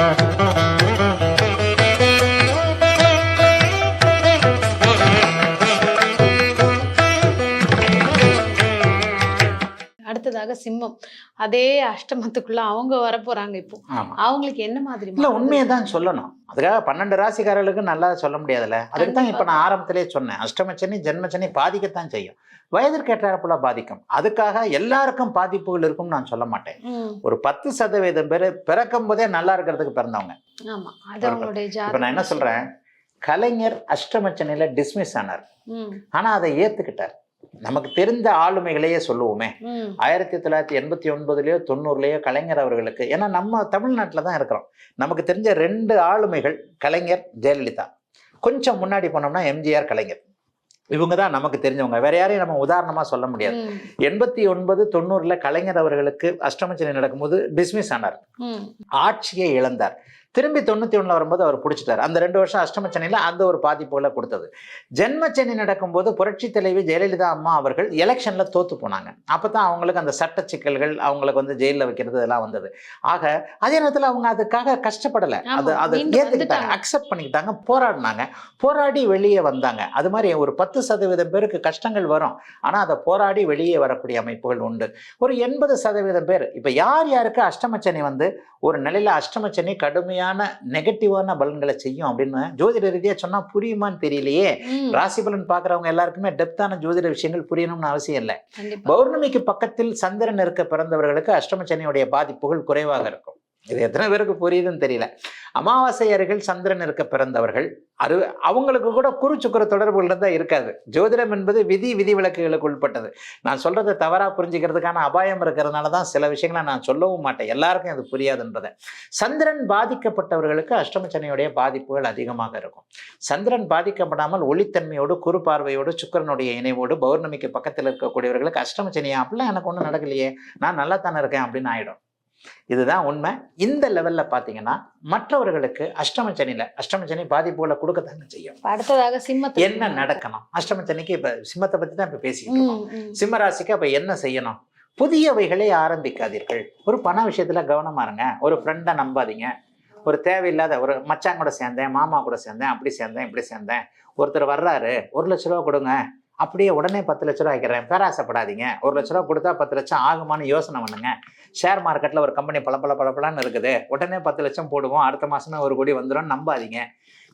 Thank you. அடுத்ததாக சிம்மம். அதே அஷ்டமத்துக்குள்ள அவங்க வர போறாங்க இப்போ அவங்களுக்கு என்ன மாதிரி இல்ல? உண்மையை தான் சொல்லணும். அதுக்காக பன்னெண்டு ராசிக்காரர்களுக்கு நல்லா சொல்ல முடியாதுல்ல? அதுக்கு தான் இப்ப நான் ஆரம்பத்திலே சொன்னேன். அஷ்டமச்சனி ஜென்மச்சனி பாதிக்கத்தான் செய்யும். வயதிற்கேற்றாப்புல பாதிக்கும். அதுக்காக எல்லாருக்கும் பாதிப்புகள் இருக்கும்னு நான் சொல்ல மாட்டேன். ஒரு பத்து சதவீதம் பேர் பிறக்கும் போதே நல்லா இருக்கிறதுக்கு பிறந்தவங்க. ஆமா. அது அவங்களுடைய இப்ப நான் என்ன சொல்றேன்? கலைஞர் அஷ்டமச்சனில டிஸ்மிஸ் ஆனார். ஆனா அதை ஏத்துக்கிட்டார். நமக்கு தெரிந்த ஆளுமைகளையே சொல்லுவோமே. ஆயிரத்தி தொள்ளாயிரத்தி எண்பத்தி ஒன்பதுலயோ தொண்ணூறுலயோ கலைஞர் அவர்களுக்கு ஏன்னா நம்ம தமிழ்நாட்டில் தான் இருக்கிறோம். நமக்கு தெரிஞ்ச ரெண்டு ஆளுமைகள் கலைஞர் ஜெயலலிதா. கொஞ்சம் முன்னாடி போனோம்னா எம்ஜிஆர் கலைஞர். இவங்க தான் நமக்கு தெரிஞ்சவங்க. வேற யாரையும் நம்ம உதாரணமா சொல்ல முடியாது. எண்பத்தி ஒன்பது தொண்ணூறுல கலைஞர் அவர்களுக்கு அஷ்டமச்சனி நடக்கும்போது டிஸ்மிஸ் ஆனார். ஆட்சியை இழந்தார். திரும்பி தொண்ணூத்தி ஒண்ணுல வரும்போது அவர் பிடிச்சிட்டார். அந்த ரெண்டு வருஷம் அஷ்டமச்சனியில அந்த ஒரு பாதிப்புகளை கொடுத்தது. ஜென்மச்சனி நடக்கும்போது புரட்சி தலைவி ஜெயலலிதா அம்மா அவர்கள் எலெக்ஷன்ல தோத்து போனாங்க. அப்பதான் அவங்களுக்கு அந்த சட்ட சிக்கல்கள் அவங்களுக்கு வந்து ஜெயிலில் வைக்கிறது இதெல்லாம் வந்தது. ஆக அதே நேரத்தில் அவங்க அதுக்காக கஷ்டப்படலை. அது அதை ஏற்றுக்கிட்டாங்க. அக்செப்ட் பண்ணிக்கிட்டாங்க. போராடினாங்க. போராடி வெளியே வந்தாங்க. அது மாதிரி ஒரு பத்து சதவீதம் பேருக்கு கஷ்டங்கள் வரும். ஆனால் அதை போராடி வெளியே வரக்கூடிய அமைப்புகள் உண்டு. ஒரு எண்பது சதவீதம் பேர் இப்போ யார் யாருக்கு அஷ்டமச்சனி வந்து ஒரு நிலையில அஷ்டமச்சனி கடுமையான நெகட்டிவான பலன்களை செய்யும் அப்படின்னு ஜோதிட ரீதியா சொன்னா புரியுமான்னு தெரியலையே. ராசி பலன் பார்க்குறவங்க எல்லாருக்குமே டெப்தான ஜோதிட விஷயங்கள் புரியணும்னு அவசியம் இல்லை. பௌர்ணமிக்கு பக்கத்தில் சந்திரன் இருக்க பிறந்தவர்களுக்கு அஷ்டமச்சனியுடைய பாதிப்புகள் குறைவாக இருக்கும். இது எத்தனை பேருக்கு புரியுதுன்னு தெரியல. அமாவாசை சந்திரன் இருக்க பிறந்தவர்கள். அது அவங்களுக்கு கூட குரு சுக்கர தொடர்புகள் தான் இருக்காது. ஜோதிடம் என்பது விதி விதி விளக்குகளுக்கு உட்பட்டது. நான் சொல்றதை தவறாக புரிஞ்சுக்கிறதுக்கான அபாயம் இருக்கிறதுனால தான் சில விஷயங்களை நான் சொல்லவும் மாட்டேன். எல்லாருக்கும் அது புரியாதுன்றதை. சந்திரன் பாதிக்கப்பட்டவர்களுக்கு அஷ்டமச்சனியுடைய பாதிப்புகள் அதிகமாக இருக்கும். சந்திரன் பாதிக்கப்படாமல் ஒளித்தன்மையோடு குறு பார்வையோடு சுக்கிரனுடைய இணைவோடு பௌர்ணமிக்கு பக்கத்தில் இருக்கக்கூடியவர்களுக்கு அஷ்டமச்சனியா அப்படிலாம் எனக்கு ஒன்றும் நடக்கலையே நான் நல்லா தானே இருக்கேன் அப்படின்னு ஆயிடும். இதுதான் உண்மை. இந்த லெவல்ல பார்த்தீங்கன்னா மற்றவர்களுக்கு அஷ்டமச்சனியில் அஷ்டமச்சனி பாதிப்புகளை கொடுக்கத்தாங்க செய்யும். அடுத்ததாக சிம்மத்துக்கு என்ன நடக்கணும்? அஷ்டமச்சனிக்கு இப்ப சிம்மத்தை பத்தி தான் இப்ப பேசிக்கிட்டு இருக்கோம். ம், ம், சிம்ம ராசிக்கு அப்ப என்ன செய்யணும்? புதியவைகளை ஆரம்பிக்காதீர்கள். ஒரு பண விஷயத்துல கவனமா இருங்க. ஒரு ஃப்ரெண்டை நம்பாதீங்க. ஒரு தேவையில்லாத ஒரு மச்சான் கூட சேர்ந்தேன் மாமா கூட சேர்ந்தேன் அப்படி சேர்ந்தேன் இப்படி சேர்ந்தேன். ஒருத்தர் வர்றாரு ஒரு லட்ச ரூபா கொடுங்க. அப்படியே உடனே பத்து லட்ச ரூபா வைக்கிறேன் பேராசைப்படாதீங்க ஒரு லட்ச ரூபா கொடுத்தா பத்து லட்சம் ஆகுமான்னு யோசனை பண்ணுங்க. ஷேர் மார்க்கெட்டில் ஒரு கம்பெனி பல பல பலப்பலான்னு இருக்குது. உடனே பத்து லட்சம் போடுவோம். அடுத்த மாசமே ஒரு கோடி வந்துடும் நம்பாதீங்க.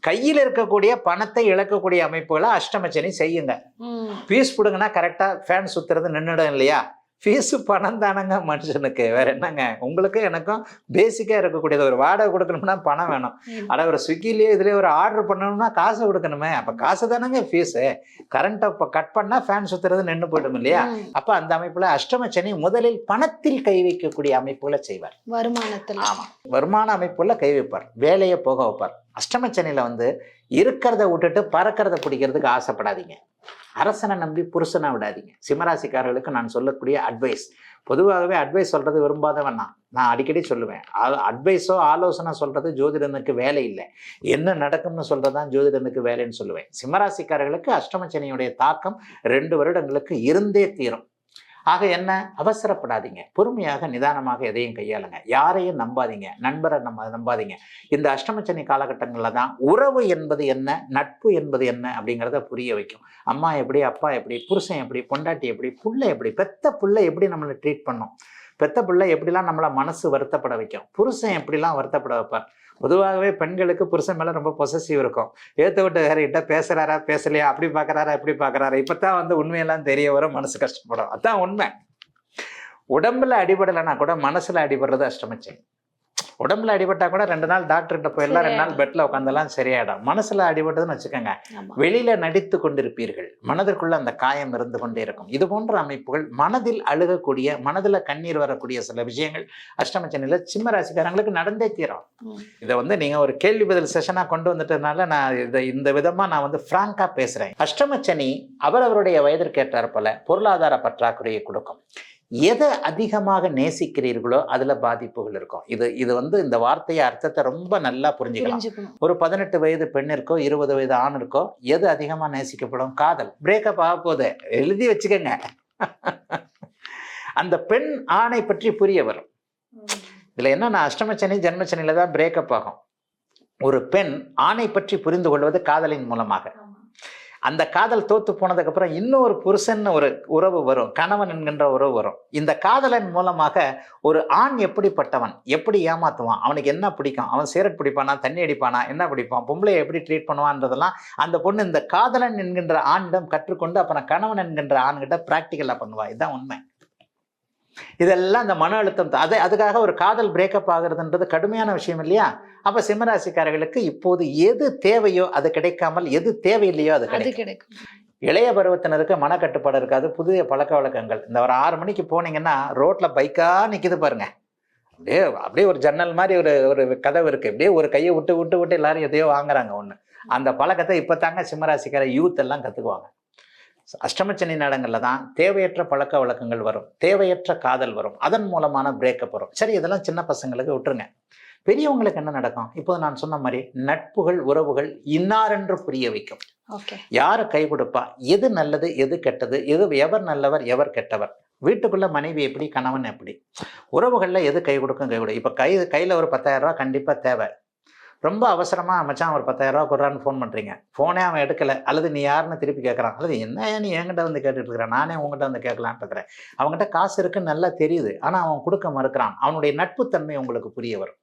கையில் இருக்கக்கூடிய பணத்தை இழக்கக்கூடிய அமைப்புகளை அஷ்டமச்சனி செய்யுங்க. ம், ஃபீஸ் கொடுங்கன்னா கரெக்டாக ஃபேன் சுற்றுறது நின்றுடும் இல்லையா? ஃபீஸு பணம் தானங்க மனுஷனுக்கு. வேற என்னங்க? உங்களுக்கு எனக்கும் பேசிக்காக இருக்கக்கூடியது. ஒரு வாடகை கொடுக்கணும்னா பணம் வேணும். ஆனால் ஒரு ஸ்விக்கிலேயே இதுலேயே ஒரு ஆர்டர் பண்ணணும்னா காசு கொடுக்கணுமே. அப்போ காசு தானங்க ஃபீஸு கரண்ட்டை இப்போ கட் பண்ணால் ஃபேன் சுற்றுறது நின்று போயிடும் இல்லையா? அப்போ அந்த அமைப்பில் அஷ்டமச்சனி முதலில் பணத்தில் கை வைக்கக்கூடிய அமைப்புகளை செய்வார். வருமானத்துல. ஆமாம் வருமான அமைப்புல கை வைப்பார். வேலையை போக வைப்பார். அஷ்டமச்சனியில் வந்து இருக்கிறத விட்டுட்டு பறக்கிறத பிடிக்கிறதுக்கு ஆசைப்படாதீங்க. அரசனை நம்பி புருஷனை விடாதீங்க. சிம்மராசிக்காரர்களுக்கு நான் சொல்லக்கூடிய அட்வைஸ் பொதுவாகவே அட்வைஸ் சொல்றது விரும்பாதவன் நான். நான் அடிக்கடி சொல்லுவேன். அட்வைஸோ ஆலோசனை சொல்றது ஜோதிடனுக்கு வேலை இல்லை. என்ன நடக்கும்னு சொல்கிறது தான் ஜோதிடனுக்கு வேலைன்னு சொல்லுவேன். சிம்மராசிக்காரர்களுக்கு அஷ்டமச்சனியுடைய தாக்கம் ரெண்டு வருடங்களுக்கு இருந்தே தீரும். ஆக என்ன? அவசரப்படாதீங்க. பொறுமையாக நிதானமாக எதையும் கையாளுங்க. யாரையும் நம்பாதீங்க. நண்பரை நம்ம நம்பாதீங்க. இந்த அஷ்டமச்சனி காலகட்டங்களில் தான் உறவு என்பது என்ன? நட்பு என்பது என்ன? அப்படிங்கிறத புரிய வைக்கும். அம்மா எப்படி அப்பா எப்படி புருஷன் எப்படி பொண்டாட்டி எப்படி புள்ள எப்படி பெத்த புள்ள எப்படி நம்மளை ட்ரீட் பண்ணும்? பெத்த பிள்ளை எப்படிலாம் நம்மளை மனசு வருத்தப்பட வைக்கும்? புருஷன் எப்படிலாம் வருத்தப்பட வைப்பார்? பொதுவாகவே பெண்களுக்கு புருஷன் மேலே ரொம்ப பொசசிவ் இருக்கும். ஏற்று விட்டு வேறகிட்ட பேசுறாரா பேசலையா அப்படி பார்க்குறாரா இப்படி பார்க்குறாரா இப்போ தான் வந்து உண்மையெல்லாம் தெரிய வரும் மனசு கஷ்டப்படும். அதான் உண்மை. உடம்புல அடிபடலைன்னா கூட மனசுல அடிபடுறது அஷ்டமிச்சேன் உடம்புல அடிபட்டா கூட ரெண்டு நாள் டாக்டர்கிட்ட போயிடலாம் ரெண்டு நாள் பெட்ல உட்காந்தெல்லாம் சரியாயிடும். மனசுல அடிபட்டதுன்னு வச்சுக்கோங்க. வெளியில நடித்து கொண்டிருப்பீர்கள். மனதிற்குள்ள அந்த காயம் இருந்து கொண்டே இருக்கும். இது போன்ற அமைப்புகள் மனதில் அழுகக்கூடிய மனதில் கண்ணீர் வரக்கூடிய சில விஷயங்கள் அஷ்டமச்சனியில் சிம்ம ராசிக்காரங்களுக்கு நடந்தே தீரும். இதை வந்து நீங்க ஒரு கேள்வி பதில் செஷனாக கொண்டு வந்துட்டதுனால நான் இதை இந்த விதமா நான் வந்து ஃப்ராங்கா பேசுறேன். அஷ்டமச்சனி அவரவருடைய வயதிற்கு ஏற்றாற்போல பொருளாதார பற்றாக்குறையை கொடுக்கும். எதை அதிகமாக நேசிக்கிறீர்களோ அதுல பாதிப்புகள் இருக்கும். இது இது வந்து இந்த வார்த்தையை அர்த்தத்தை ரொம்ப நல்லா புரிஞ்சுக்கலாம். ஒரு பதினெட்டு வயது பெண்ணிற்கோ இருபது வயது ஆணிற்கோ எது அதிகமாக நேசிக்கப்படும்? காதல். பிரேக்கப் ஆக போகுது. எழுதி வச்சுக்கோங்க. அந்த பெண் ஆணை பற்றி புரிய வரும். இதுல என்னன்னா அஷ்டமச்சனி ஜென்மச்சனியில தான் பிரேக்கப் ஆகும். ஒரு பெண் ஆணை பற்றி புரிந்து கொள்வது காதலின் மூலமாக. அந்த காதல் தோத்து போனதுக்கு அப்புறம் இன்னொரு புருஷன் ஒரு உறவு வரும் கணவன் என்கின்ற உறவு வரும். இந்த காதலன் மூலமாக ஒரு ஆண் எப்படிப்பட்டவன் எப்படி ஏமாத்துவான் அவனுக்கு என்ன பிடிக்கும் அவன் சிகரெட் பிடிப்பானா தண்ணி அடிப்பானா என்ன பிடிப்பான் பொம்பளையை எப்படி ட்ரீட் பண்ணுவான்றதெல்லாம் அந்த பொண்ணு இந்த காதலன் என்கின்ற ஆணிடம் கற்றுக்கொண்டு அப்புறம் கணவன் என்கின்ற ஆண்கிட்ட ப்ராக்டிக்கலாக பண்ணுவா. இதுதான் உண்மை. இதெல்லாம் இந்த மன அழுத்தம். அது அதுக்காக ஒரு காதல் பிரேக்கப் ஆகுறதுன்றது கடுமையான விஷயம் இல்லையா? அப்ப சிம்மராசிக்காரர்களுக்கு இப்போது எது தேவையோ அது கிடைக்காமல் எது தேவையில்லையோ அது கிடைக்கும். இளைய பருவத்தினருக்கு மனக்கட்டுப்பாடு இருக்காது புதிய பழக்க வழக்கங்கள். இந்த ஒரு ஆறு மணிக்கு போனீங்கன்னா ரோட்ல பைக்கா நிக்குது பாருங்க. அப்படியே அப்படியே ஒரு ஜன்னல் மாதிரி ஒரு ஒரு கதவு இருக்கு. அப்படியே ஒரு கையை விட்டு விட்டு விட்டு எல்லாரும் எதையோ வாங்குறாங்க ஒண்ணு. அந்த பழக்கத்தை இப்போ தாங்க சிம்மராசிக்கார யூத் எல்லாம் கத்துக்குவாங்க. அஷ்டமச்சனி நேரங்களில் தான் தேவையற்ற பழக்க வழக்கங்கள் வரும் தேவையற்ற காதல் வரும் அதன் மூலமான பிரேக்கப் வரும். சரி இதெல்லாம் சின்ன பசங்களுக்கு விட்டுருங்க. பெரியவங்களுக்கு என்ன நடக்கும்? இப்போ நான் சொன்ன மாதிரி நட்புகள் உறவுகள் இன்னாரென்று புரிய வைக்கும். யாரை கை கொடுப்பா? எது நல்லது எது கெட்டது? எது எவர் நல்லவர் எவர் கெட்டவர்? வீட்டுக்குள்ள மனைவி எப்படி கணவன் எப்படி? உறவுகள்ல எது கை கொடுக்கும் கை கொடுக்கும் இப்போ கை கையில் ஒரு பத்தாயிரம் ரூபா கண்டிப்பாக தேவை. ரொம்ப அவசரமாக மச்சான் ஒரு பத்தாயிரரூவா கொடுறான்னு ஃபோன் பண்ணுறீங்க ஃபோனே அவன் எடுக்கலை. அல்லது நீ யாருன்னு திருப்பி கேட்குறான் அல்லது என்ன நீ என்கிட்ட வந்து கேட்டுட்டு இருக்கிற? நானே உங்ககிட்ட வந்து கேட்கலான்னு இருக்கிறேன். அவங்ககிட்ட காசு இருக்குன்னு நல்லா தெரியுது. ஆனால் அவன் கொடுக்க மறுக்கிறான். அவனுடைய நட்புத்தன்மை உங்களுக்கு புரிய வரும்.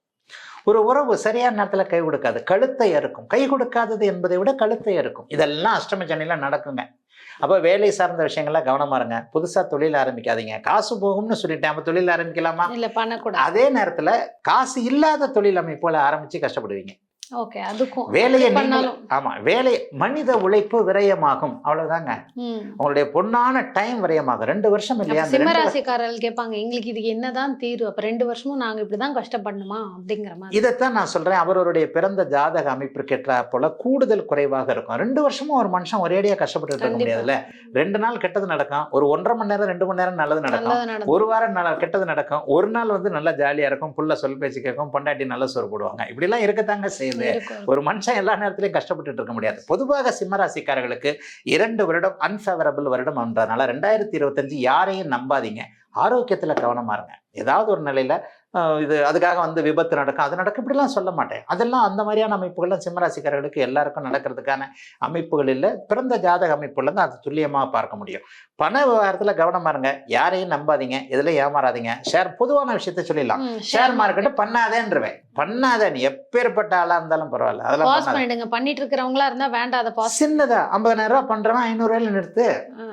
ஒரு உறவு சரியான நேரத்தில் கை கொடுக்காது. கழுத்தை அறுக்கும். கை கொடுக்காதது என்பதை விட கழுத்தை அறுக்கும். இதெல்லாம் அஷ்டம சனியில நடக்குங்க. அப்போ வேலை சார்ந்த விஷயங்கள்ல கவனமா இருங்க. புதுசா தொழில் ஆரம்பிக்காதீங்க. காசு போகும்னு சொல்லிட்டேன். அப்போ தொழில் ஆரம்பிக்கலாமா? இல்ல பண்ணக்கூடாது. அதே நேரத்துல காசு இல்லாத தொழில் அமைப்புல ஆரம்பிச்சு கஷ்டப்படுவீங்க. ஓகே அதுக்கும் வேலையை ஆமா வேலை மனித உழைப்பு விரயமாகும். அவ்வளவுதாங்க. உங்களுடைய பொன்னான டைம் விரயமாகும். ரெண்டு வருஷம் இல்லையா? சிம்மராசிக்காரர்கள் கேட்பாங்க எங்களுக்கு இதுக்கு என்னதான் தீர்வு? அப்ப ரெண்டு வருஷமும் நாங்க இப்படிதான் கஷ்டப்படணுமா? அப்படிங்கிற மாதிரி. இதைத்தான் நான் சொல்றேன். அவருடைய பிறந்த ஜாதக அமைப்பிற்கு ஏற்ற போல கூடுதல் குறைவாக இருக்கும். ரெண்டு வருஷமும் ஒரு மனுஷன் ஒரேடியா கஷ்டப்பட்டு இருக்க. முடியாதுல்ல. ரெண்டு நாள் கெட்டது நடக்கும். ஒரு ஒன்றரை மணி நேரம் ரெண்டு மணி நேரம் நல்லது நடக்கும். ஒரு வாரம் நல்ல கெட்டது நடக்கும். ஒரு நாள் வந்து நல்லா ஜாலியா இருக்கும். புள்ள சொல் பேச்சு கேட்கும். பொண்டாட்டி நல்ல சோறு போடுவாங்க. இப்படிலாம் இருக்கத்தாங்க செய்யுது. இருக்கும் ஒரு மனுஷன் எல்லா நேரத்திலையும் கஷ்டப்பட்டுட்டு இருக்க முடியாது. பொதுவாக சிம்மராசிக்காரர்களுக்கு இரண்டு வருடம் அன்ஃபேவரபிள் வருடம் என்றதுனால ரெண்டாயிரத்தி இருபத்தஞ்சு யாரையும் நம்பாதீங்க. ஆரோக்கியத்துல கவனமா இருங்க. ஏதாவது ஒரு நிலையில இது அதுக்காக வந்து விபத்து நடக்கும். அது நடக்கும். இப்படிலாம் சொல்ல மாட்டேன். அதெல்லாம் அந்த மாதிரியான அமைப்புகள்லாம் சிம்மராசிக்காரர்களுக்கு எல்லாருக்கும் நடக்கிறதுக்கான அமைப்புகள் இல்லை. பிறந்த ஜாதக அமைப்புல இருந்து அது துல்லியமாக பார்க்க முடியும். பண விவகாரத்துல கவனமா இருங்க. யாரையும் நம்பாதீங்க. எதுல ஏமாறாதீங்க. ஷேர் பொதுவான விஷயத்த சொல்லிடலாம். ஷேர் மார்க்கெட்டு பண்ணாதேன்றவேன் பண்ணாத நீ எப்பேற்பட்ட ஆளா இருந்தாலும் பரவாயில்ல. அதெல்லாம் பண்ணிட்டு இருக்கிறவங்களா இருந்தா பாஸ் சின்னதா ஐம்பதாயிரம் ரூபாய் பண்றவன் ஐநூறு ரூபாயில நிறுத்து.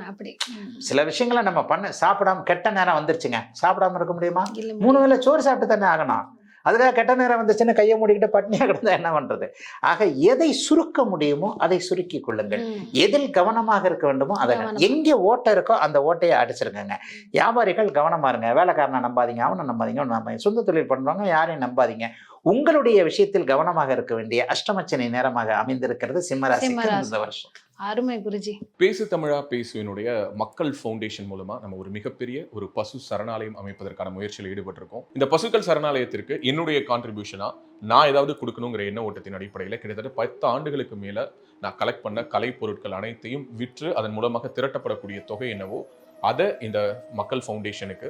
அப்படி. சில விஷயங்களை நம்ம பண்ண சாப்பிடாம கெட்ட நேரம் வந்துருச்சுங்க. சாப்பிடாம இருக்க முடியுமா? மூணு வேளை சோறு சாப்பிட்டு தானே ஆகணும். அதுக்காக கெட்ட நேரம் வந்துச்சுன்னு கையை மூடிக்கிட்டு பட்னியா கிடந்தா என்ன பண்றது? ஆக எதை சுருக்க முடியுமோ அதை சுருக்கி கொள்ளுங்கள். எதில் கவனமாக இருக்க வேண்டுமோ அதை. எங்கே ஓட்டை இருக்கோ அந்த ஓட்டையை அடிச்சிருக்கங்க வியாபாரிகள் கவனமா இருங்க. வேலைக்காரனை நம்பாதீங்க. அவனை நம்பாதீங்க. நம்பாதீங்க சொந்த தொழில் பண்றவங்க யாரையும் நம்பாதீங்க. உங்களுடைய விஷயத்தில் கவனமாக இருக்க வேண்டிய அஷ்டமச்சனை நேரமாக அமைந்திருக்கிறது சிம்மராசிக்கு சிம்மராசி. இந்த வருஷம். அருமை குருஜி. பேசு தமிழா பேசுவினுடைய மக்கள் ஃபவுண்டேஷன் மூலமா நம்ம ஒரு மிகப்பெரிய ஒரு பசு சரணாலயம் அமைப்பதற்கான முயற்சியில் ஈடுபட்டிருக்கோம். இந்த பசுக்கள் சரணாலயத்திற்கு என்னுடைய கான்ட்ரிபியூஷனா நான் ஏதாவது கொடுக்கணுங்கிற எண்ண ஓட்டத்தின் அடிப்படையில் கிட்டத்தட்ட பத்து ஆண்டுகளுக்கு மேல நான் கலெக்ட் பண்ண கலை பொருட்கள் அனைத்தையும் விற்று அதன் மூலமாக திரட்டப்படக்கூடிய தொகை என்னவோ அதை இந்த மக்கள் ஃபவுண்டேஷனுக்கு